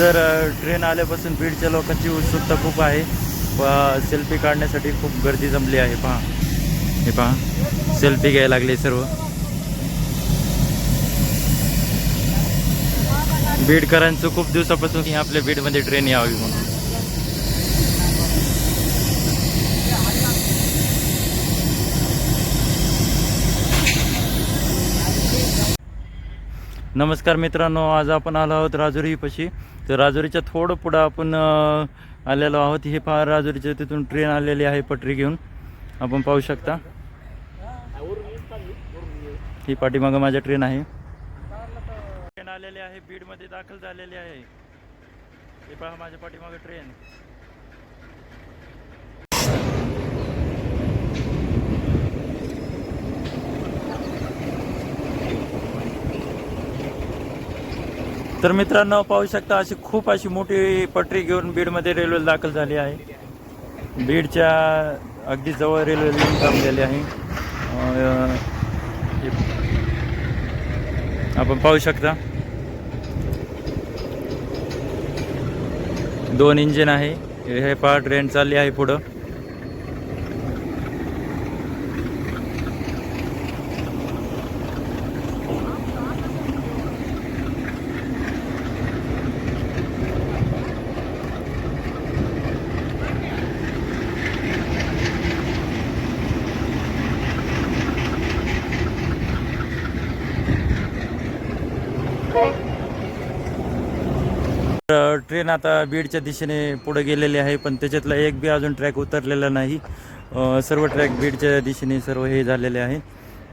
तर ट्रेन आल्यापासून बीडच्या लोकांची उत्सुकता खूप आहे. सेल्फी काढण्यासाठी खूप गर्दी जमली आहे पहा. हे पहा. सेल्फी घ्यायला लागले सर्व. बीडकरांचं खूप दिवसापासून की आपल्या बीडमध्ये ट्रेन यावी म्हणून. नमस्कार मित्रांनो आज आपण आलो आहोत राजुरीपाशी. तर राजुरीच्या थोडं पुढं आपण आलेलो आहोत. हे पहा राजुरीच्या तिथून ट्रेन आलेली आहे पटरी घेऊन. आपण पाहू शकता. ही पाठीमागं माझ्या ट्रेन आहे. ट्रेन आलेली आहे बीडमध्ये दाखल झालेली आहे. हे पहा माझ्या पाठीमागं ट्रेन. तर मित्रांनो पाहू शकता अशी खूप अशी मोठी पटरी घेऊन बीडमध्ये रेल्वे दाखल झाली आहे. बीडच्या अगदी जवळ रेल्वे लाईन थांबलेली आहे. आपण पाहू शकता. दोन इंजिन आहे. हे पहा ट्रेन चालली आहे पुढं. तर ट्रेन आता बीडच्या दिशेने पुढे गेलेली आहे पण त्याच्यातला एक बी अजून ट्रॅक उतरलेला नाही. सर्व ट्रॅक बीडच्या दिशेने सर्व हे झालेले आहे.